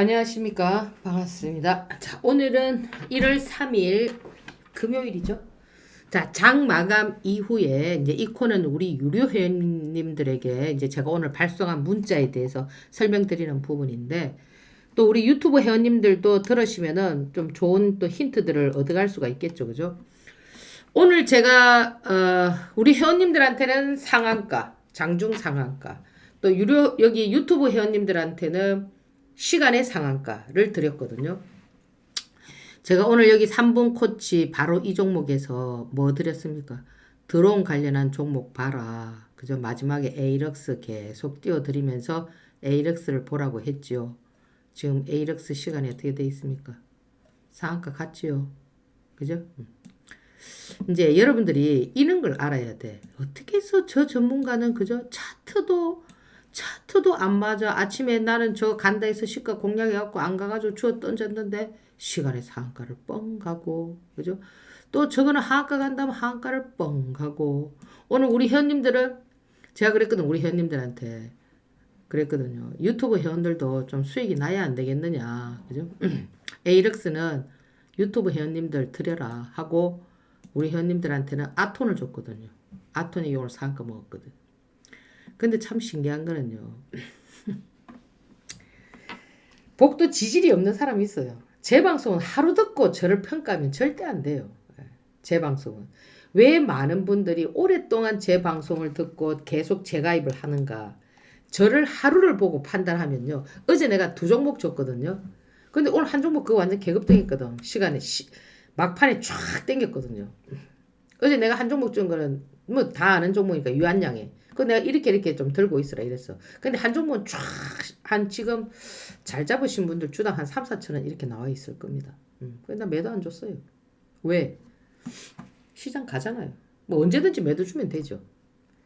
안녕하십니까. 반갑습니다. 자, 오늘은 1월 3일 금요일이죠. 자, 장 마감 이후에 이제 이 코는 우리 유료 회원님들에게 이제 제가 오늘 발송한 문자에 대해서 설명드리는 부분인데 또 우리 유튜브 회원님들도 들으시면은 좀 좋은 또 힌트들을 얻어갈 수가 있겠죠. 그죠? 오늘 제가 어, 우리 회원님들한테는 상한가, 장중 상한가, 또 유료 여기 유튜브 회원님들한테는 시간의 상한가를 드렸거든요. 제가 오늘 여기 3분 코치 바로 이 종목에서 뭐 드렸습니까? 드론 관련한 종목 봐라. 그죠? 마지막에 에이럭스 계속 띄워드리면서 에이럭스를 보라고 했지요. 지금 에이럭스 시간이 어떻게 돼 있습니까? 상한가 같지요. 그죠? 음. 이제 여러분들이 이런 걸 알아야 돼. 어떻게 해서 저 전문가는 그죠? 차트도 차트도 안 맞아. 아침에 나는 저 간다 해서 시가 공략해갖고 안 가가지고 주워 던졌는데 시간에 상한가를 뻥 가고 그죠? 또 저거는 하한가 간다면 하한가를 뻥 가고 오늘 우리 회원님들은 제가 그랬거든 우리 회원님들한테 그랬거든요. 유튜브 회원들도 좀 수익이 나야 안 되겠느냐 그죠? 에이럭스는 유튜브 회원님들 드려라 하고 우리 회원님들한테는 아톤을 줬거든요. 아톤이 오늘 상한가 먹었거든. 근데 참 신기한 거는요. 복도 지질이 없는 사람이 있어요. 제 방송은 하루 듣고 저를 평가하면 절대 안 돼요. 예, 제 방송은. 왜 많은 분들이 오랫동안 제 방송을 듣고 계속 재가입을 하는가. 저를 하루를 보고 판단하면요. 어제 내가 두 종목 줬거든요. 근데 오늘 한 종목 그거 완전 개급등했거든. 시간에 시, 막판에 쫙 땡겼거든요. 어제 내가 한 종목 준 거는 뭐 다 아는 종목이니까 유한양에. 그 내가 이렇게 이렇게 좀 들고 있으라 이랬어. 근데 한 종목은 쫙한 지금 잘 잡으신 분들 주당 한 3, 4천 원 이렇게 나와 있을 겁니다. 음. 근데 나 매도 안 줬어요. 왜? 시장 가잖아요. 뭐 언제든지 매도 주면 되죠.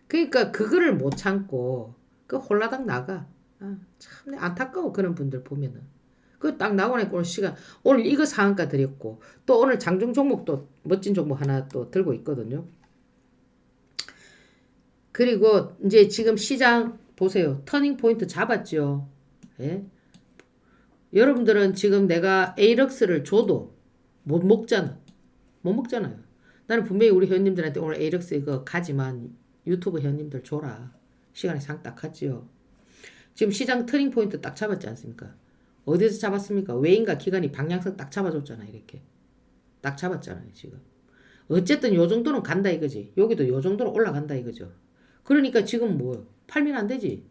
그러니까 그거를 못 참고 그 홀라당 나가. 아, 참 안타까워 그런 분들 보면은. 그 딱 나오니까 오늘 시간 오늘 이거 상한가 드렸고 또 오늘 장중 종목도 멋진 종목 하나 또 들고 있거든요. 그리고 이제 지금 시장 보세요. 터닝 포인트 잡았죠. 예? 여러분들은 지금 내가 에이럭스를 줘도 못 먹잖아. 못 먹잖아요. 나는 분명히 우리 회원님들한테 오늘 에이럭스 이거 가지만 유튜브 회원님들 줘라. 시간에 상딱 하지요. 지금 시장 터닝 포인트 딱 잡았지 않습니까? 어디서 잡았습니까? 외인과 기관이 방향성 딱 잡아줬잖아 이렇게. 딱 잡았잖아요 지금. 어쨌든 요 정도는 간다 이거지. 여기도 요 정도로 올라간다 이거죠. 그러니까 지금 뭐 팔면 안 되지.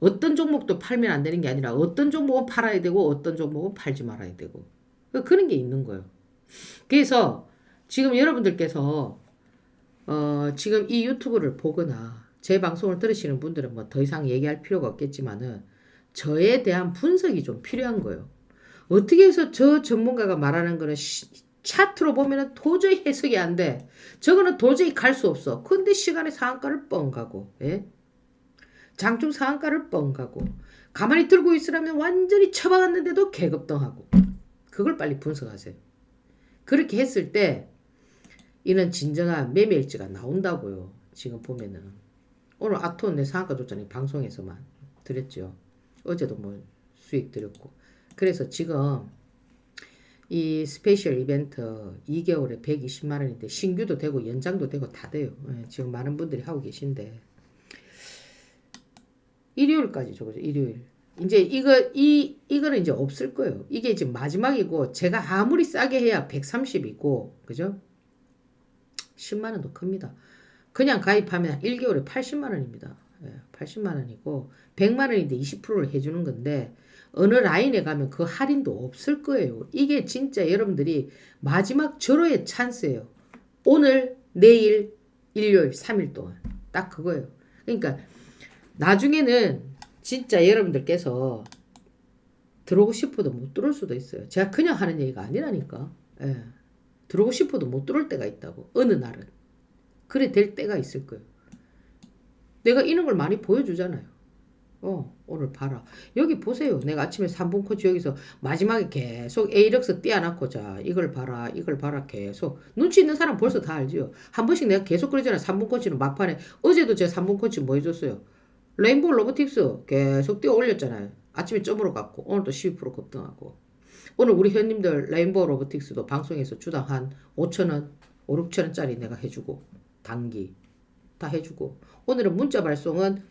어떤 종목도 팔면 안 되는 게 아니라 어떤 종목은 팔아야 되고 어떤 종목은 팔지 말아야 되고 그런 게 있는 거예요. 그래서 지금 여러분들께서 어 지금 이 유튜브를 보거나 제 방송을 들으시는 분들은 뭐 더 이상 얘기할 필요가 없겠지만은 저에 대한 분석이 좀 필요한 거예요. 어떻게 해서 저 전문가가 말하는 거는 시, 차트로 보면은 도저히 해석이 안 돼. 저거는 도저히 갈 수 없어. 근데 시간에 상한가를 뻥 가고, 예? 장중 상한가를 뻥 가고, 가만히 들고 있으라면 완전히 처박았는데도 개급등하고. 그걸 빨리 분석하세요. 그렇게 했을 때, 이는 진정한 매매일지가 나온다고요. 지금 보면은. 오늘 아톤 내 상한가 줬잖아요. 방송에서만. 드렸죠. 어제도 뭐 수익 드렸고. 그래서 지금 이 스페셜 이벤트 2개월에 120만 원인데 신규도 되고 연장도 되고 다 돼요. 예, 지금 많은 분들이 하고 계신데 일요일까지 저거죠. 일요일. 이제 이거 이 이거는 이제 없을 거예요. 이게 지금 마지막이고 제가 아무리 싸게 해야 130이고 그죠? 10만 원도 큽니다. 그냥 가입하면 1개월에 80만 원입니다. 예, 80만 원이고 100만 원인데 20%를 해주는 건데 어느 라인에 가면 그 할인도 없을 거예요. 이게 진짜 여러분들이 마지막 절호의 찬스예요. 오늘, 내일, 일요일, 3일 동안. 딱 그거예요. 그러니까 나중에는 진짜 여러분들께서 들어오고 싶어도 못 들어올 수도 있어요. 제가 그냥 하는 얘기가 아니라니까. 예. 들어오고 싶어도 못 들어올 때가 있다고. 어느 날은. 그래 될 때가 있을 거예요. 내가 이런 걸 많이 보여주잖아요. 어, 오늘 봐라. 여기 보세요. 내가 아침에 3분 코치 여기서 마지막에 계속 에이럭스 띄워놨고, 자, 이걸 봐라, 이걸 봐라, 계속. 눈치 있는 사람 벌써 다 알지요. 한 번씩 내가 계속 그러잖아. 3분 코치는 막판에. 어제도 제 3분 코치 뭐 해줬어요? 레인보우 로보틱스 계속 띄워 올렸잖아요. 아침에 점으로 갔고 오늘도 12% 급등하고 오늘 우리 회원님들 레인보우 로보틱스도 방송에서 주당 한 5천원 5, 6천원짜리 내가 해주고 단기 다 해주고 오늘은 문자 발송은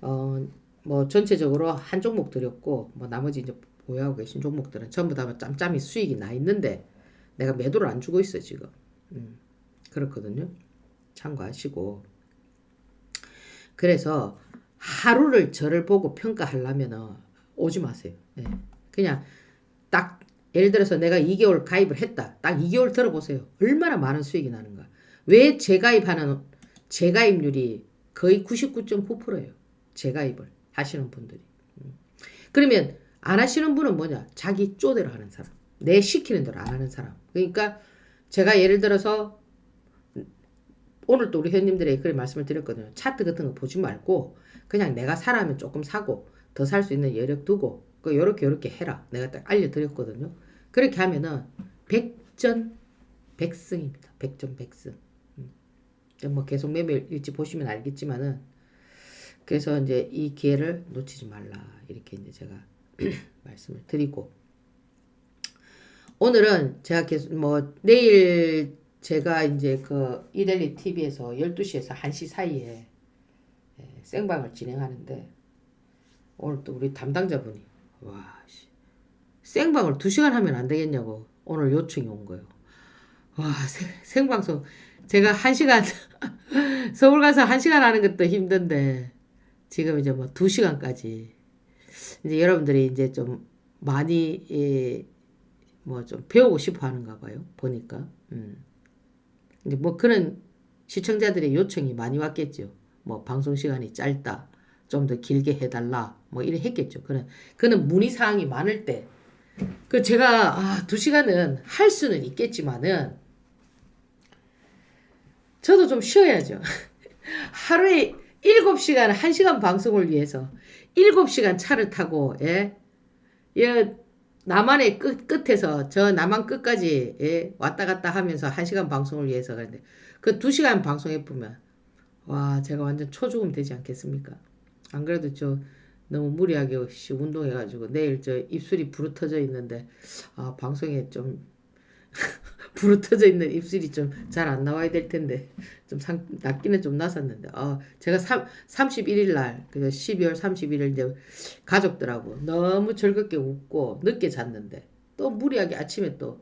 어 뭐 전체적으로 한 종목 드렸고 뭐 나머지 이제 보유하고 계신 종목들은 전부 다 짬짬이 수익이 나 있는데 내가 매도를 안 주고 있어 지금. 음, 그렇거든요. 참고하시고. 그래서 하루를 저를 보고 평가하려면 오지 마세요. 예. 그냥 딱 예를 들어서 내가 2개월 가입을 했다. 딱 2개월 들어보세요. 얼마나 많은 수익이 나는가. 왜 재가입하는 재가입률이 거의 99.9%예요? 재가입을 하시는 분들이. 음. 그러면 안 하시는 분은 뭐냐? 자기 쪼대로 하는 사람. 내 시키는 대로 안 하는 사람. 그러니까 제가 예를 들어서 오늘 또 우리 회원님들에게 그런 말씀을 드렸거든요. 차트 같은 거 보지 말고 그냥 내가 사라면 조금 사고 더 살 수 있는 여력 두고 그 요렇게 요렇게 해라. 내가 딱 알려드렸거든요. 그렇게 하면은 백전 백승입니다. 백전 백승. 음. 뭐 계속 매매 일지 보시면 알겠지만은 그래서 이제 이 기회를 놓치지 말라. 이렇게 이제 제가 말씀을 드리고. 오늘은 제가 계속 뭐 내일 제가 이제 그 이델리 TV에서 12시에서 1시 사이에 예, 생방을 진행하는데 오늘 또 우리 담당자분이 와 씨, 생방을 2시간 하면 안 되겠냐고 오늘 요청이 온 거예요. 와 생, 생방송 제가 1시간 서울 가서 1시간 하는 것도 힘든데 지금 이제 뭐 2시간까지 이제 여러분들이 이제 좀 많이 예, 뭐좀 배우고 싶어 하는가 봐요. 보니까. 음. 이제 뭐 그런 시청자들의 요청이 많이 왔겠죠. 뭐 방송 시간이 짧다. 좀 더 길게 해달라. 뭐 이래 했겠죠. 그는, 그는 문의사항이 많을 때. 그 제가, 아, 두 시간은 할 수는 있겠지만은, 저도 좀 쉬어야죠. 하루에 7시간, 1시간 방송을 위해서 7시간 차를 타고, 예? 예, 남한의 끝, 끝에서 저 남한 끝까지 예, 왔다 갔다 하면서 1시간 방송을 위해서 그런데 그 2시간 방송해 보면 와 제가 완전 초죽음 되지 않겠습니까? 안 그래도 저 너무 무리하게 씨, 운동해가지고 내일 저 입술이 부르터져 있는데 아 방송에 좀 부르터져 있는 입술이 좀 잘 안 나와야 될 텐데. 좀 상, 낫기는 좀 났었는데. 아 제가 3, 31일 날 그래서 12월 31일 이제 가족들하고 너무 즐겁게 웃고 늦게 잤는데 또 무리하게 아침에 또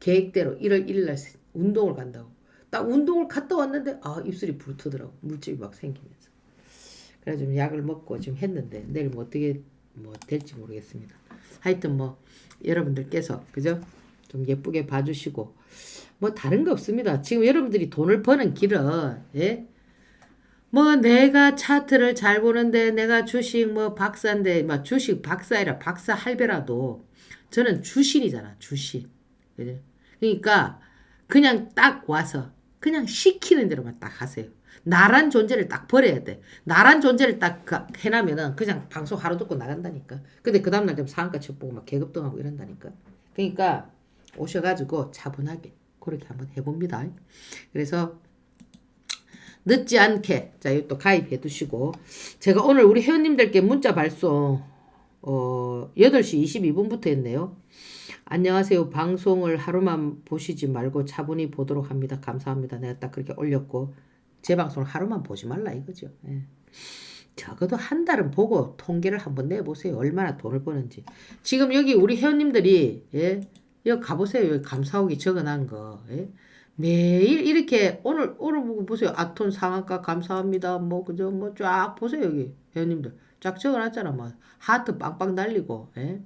계획대로 1월 1일 날 운동을 간다고. 딱 운동을 갔다 왔는데 아 입술이 부르트더라고. 물집이 막 생기면서. 그래 좀 약을 먹고 지금 했는데 내일 뭐 어떻게 뭐 될지 모르겠습니다. 하여튼 뭐 여러분들께서 그죠 좀 예쁘게 봐주시고 뭐 다른 거 없습니다. 지금 여러분들이 돈을 버는 길은 예? 뭐 내가 차트를 잘 보는데 내가 주식 뭐 박사인데 뭐 주식 박사이라 박사 할배라도 저는 주신이잖아 주신? 그러니까 그냥 딱 와서 그냥 시키는 대로만 딱 하세요. 나란 존재를 딱 버려야 돼. 나란 존재를 딱 그- 해놔면은 그냥 방송 하루 듣고 나간다니까. 근데 그 다음날 좀 상한가 쳐보고 막 계급등하고 이런다니까. 그러니까 오셔가지고 차분하게 그렇게 한번 해봅니다. 그래서 늦지 않게 자또 가입해 두시고 제가 오늘 우리 회원님들께 문자 발송 어 8시 22분부터 했네요. 안녕하세요. 방송을 하루만 보시지 말고 차분히 보도록 합니다. 감사합니다. 내가 딱 그렇게 올렸고 제 방송을 하루만 보지 말라 이거죠. 예. 적어도 한 달은 보고 통계를 한번 내보세요. 얼마나 돈을 버는지. 지금 여기 우리 회원님들이 예, 여기 가보세요. 여기 감사하기 적어놓은 거. 예? 매일 이렇게 오늘 오늘 보고 보세요. 아톤 상한가 감사합니다. 뭐 그저 뭐 쫙 보세요 여기 회원님들 쫙 적어놨잖아. 뭐 하트 빵빵 달리고. 예?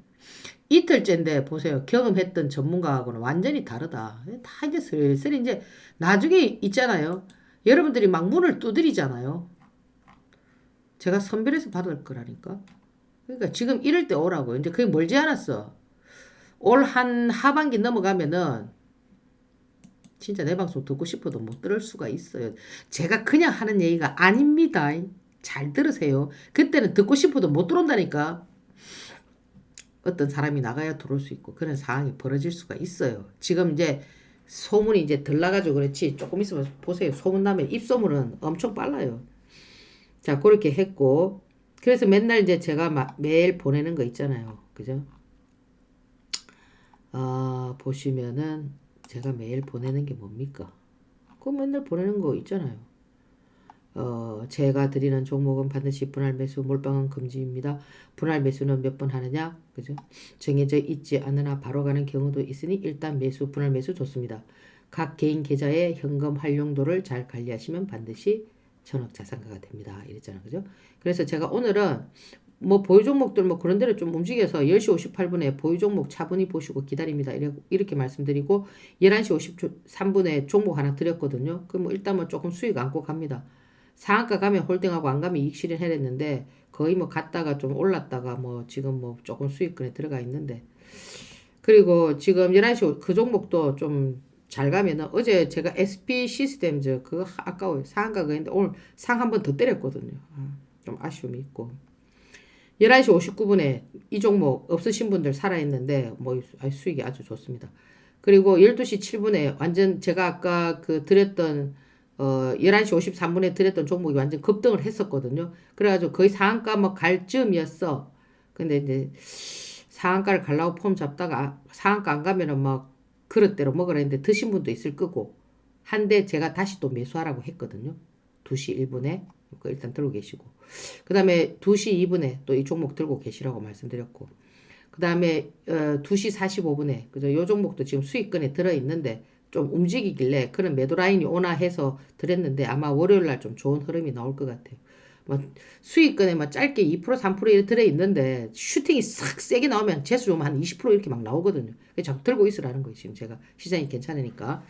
이틀째인데 보세요. 경험했던 전문가하고는 완전히 다르다. 예, 다 이제 슬슬 이제 나중에 있잖아요. 여러분들이 막 문을 두드리잖아요. 제가 선별해서 받을 거라니까. 그러니까 지금 이럴 때 오라고. 이제 그게 멀지 않았어. 올 한 하반기 넘어가면은 진짜 내 방송 듣고 싶어도 못 들을 수가 있어요. 제가 그냥 하는 얘기가 아닙니다. 잘 들으세요. 그때는 듣고 싶어도 못 들어온다니까. 어떤 사람이 나가야 들어올 수 있고 그런 상황이 벌어질 수가 있어요. 지금 이제 소문이 이제 덜 나가지고 그렇지 조금 있으면 보세요. 소문 나면 입소문은 엄청 빨라요. 자 그렇게 했고 그래서 맨날 이제 제가 마, 매일 보내는 거 있잖아요. 그죠? 어, 보시면은 제가 매일 보내는 게 뭡니까? 그거 맨날 보내는 거 있잖아요. 어, 제가 드리는 종목은 반드시 분할 매수, 몰빵은 금지입니다. 분할 매수는 몇 번 하느냐? 그죠? 정해져 있지 않으나 바로 가는 경우도 있으니 일단 매수, 분할 매수 좋습니다. 각 개인 계좌의 현금 활용도를 잘 관리하시면 반드시 천억 자산가가 됩니다. 이랬잖아요. 그죠? 그래서 제가 오늘은 뭐 보유 종목들 뭐 그런 데를 좀 움직여서 10시 58분에 보유 종목 차분히 보시고 기다립니다. 이렇게, 말씀드리고 11시 53분에 종목 하나 드렸거든요. 그럼 뭐 일단 뭐 조금 수익 안고 갑니다. 상한가 가면 홀딩하고 안 가면 이익 실현 해냈는데 거의 뭐 갔다가 좀 올랐다가 뭐 지금 뭐 조금 수익권에 들어가 있는데 그리고 지금 11시 그 종목도 좀 잘 가면은 어제 제가 SP 시스템즈 그거 아까워요. 상한가 그랬는데 오늘 상 한 번 더 때렸거든요. 아, 좀 아쉬움이 있고 11시 59분에 이 종목 없으신 분들 살아있는데 뭐 수익이 아주 좋습니다. 그리고 12시 7분에 완전 제가 아까 그 드렸던 어 11시 53분에 드렸던 종목이 완전 급등을 했었거든요. 그래가지고 거의 상한가 뭐갈 쯤이었어. 근데 이제 상한가를 갈라고 폼 잡다가 상한가 안 가면은 막 그릇대로 먹으라 했는데 드신 분도 있을 거고 한데 제가 다시 또 매수하라고 했거든요. 2시 1분에 그 일단 들고 계시고 그 다음에 2시 2분에 또 이 종목 들고 계시라고 말씀드렸고 그 다음에 어, 2시 45분에 그죠 요 종목도 지금 수익권에 들어있는데 좀 움직이길래 그런 매도 라인이 오나 해서 드렸는데 아마 월요일 날 좀 좋은 흐름이 나올 것 같아요. 뭐 수익권에 막 짧게 2% 3% 이렇게 들어 있는데 슈팅이 싹 세게 나오면 재수 좀 한 20% 이렇게 막 나오거든요. 그래서 들고 있으라는 거예요. 지금 제가 시장이 괜찮으니까.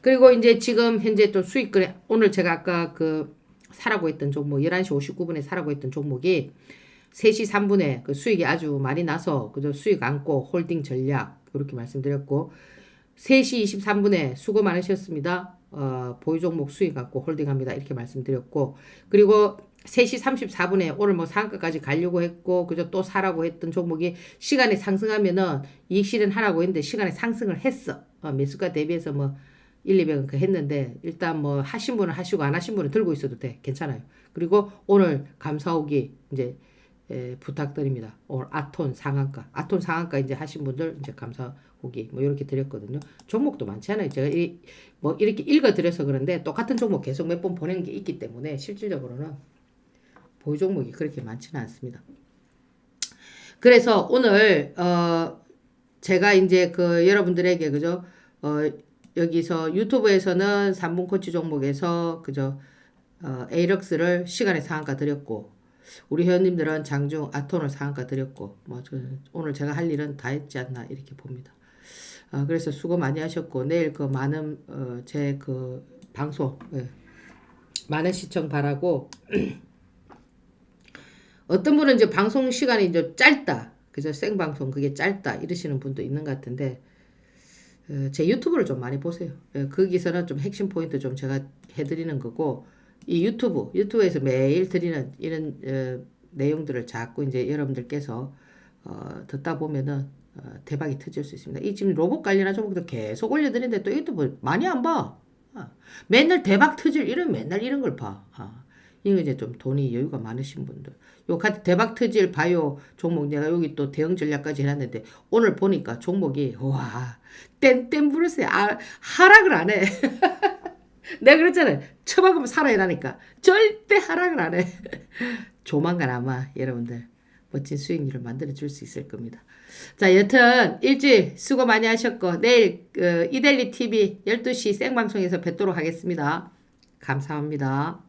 그리고 이제 지금 현재 또 수익권에 오늘 제가 아까 그 사라고 했던 종목 11시 59분에 사라고 했던 종목이 3시 3분에 그 수익이 아주 많이 나서 그저 수익 안고 홀딩 전략 이렇게 말씀드렸고 3시 23분에 수고 많으셨습니다. 어, 보유 종목 수익 갖고 홀딩합니다. 이렇게 말씀드렸고 그리고 3시 34분에 오늘 뭐 상한가까지 가려고 했고 그저 또 사라고 했던 종목이 시간이 상승하면은 이익 실현 하라고 했는데 시간에 상승을 했어. 어, 매수가 대비해서 뭐 1, 200은 그 했는데 일단 뭐 하신 분은 하시고 안 하신 분은 들고 있어도 돼. 괜찮아요. 그리고 오늘 감사오기 이제 에, 부탁드립니다. 오늘 아톤 상한가, 아톤 상한가 이제 하신 분들 이제 감사오기 뭐 이렇게 드렸거든요. 종목도 많지 않아요. 제가 이, 뭐 이렇게 읽어 드려서 그런데 똑같은 종목 계속 몇 번 보낸 게 있기 때문에 실질적으로는 보유 종목이 그렇게 많지는 않습니다. 그래서 오늘 어 제가 이제 그 여러분들에게 그죠 어 여기서 유튜브에서는 3분 코치 종목에서 그죠 어 에이럭스를 시간에 상한가 드렸고 우리 회원님들은 장중 아톤을 상한가 드렸고 뭐 오늘 제가 할 일은 다 했지 않나 이렇게 봅니다. 어, 그래서 수고 많이 하셨고 내일 그 많은 어, 제그 방송 예. 많은 시청 바라고 어떤 분은 이제 방송 시간이 이제 짧다 그죠 생방송 그게 짧다 이러시는 분도 있는 것 같은데 어, 제 유튜브를 좀 많이 보세요. 예, 거기서는 좀 핵심 포인트 좀 제가 해드리는 거고 이 유튜브 유튜브에서 매일 드리는 이런 어, 내용들을 자꾸 이제 여러분들께서 어, 듣다 보면은 어, 대박이 터질 수 있습니다. 이 지금 로봇 관련한 종목도 계속 올려드리는데 또 유튜브 많이 안 봐. 아, 맨날 대박 터질 이런 맨날 이런 걸 봐. 아, 이거 이제 좀 돈이 여유가 많으신 분들. 요 같은 대박 터질 바이오 종목 내가 여기 또 대응 전략까지 해놨는데 오늘 보니까 종목이 와 땡땡 부르세요. 아, 하락을 안 해. 내가 그랬잖아요. 처박으면 살아야라니까. 절대 하락을 안 해. 조만간 아마 여러분들 멋진 수익률을 만들어 줄 수 있을 겁니다. 자, 여튼 일주일 수고 많이 하셨고 내일 그 이델리 TV 12시 생방송에서 뵙도록 하겠습니다. 감사합니다.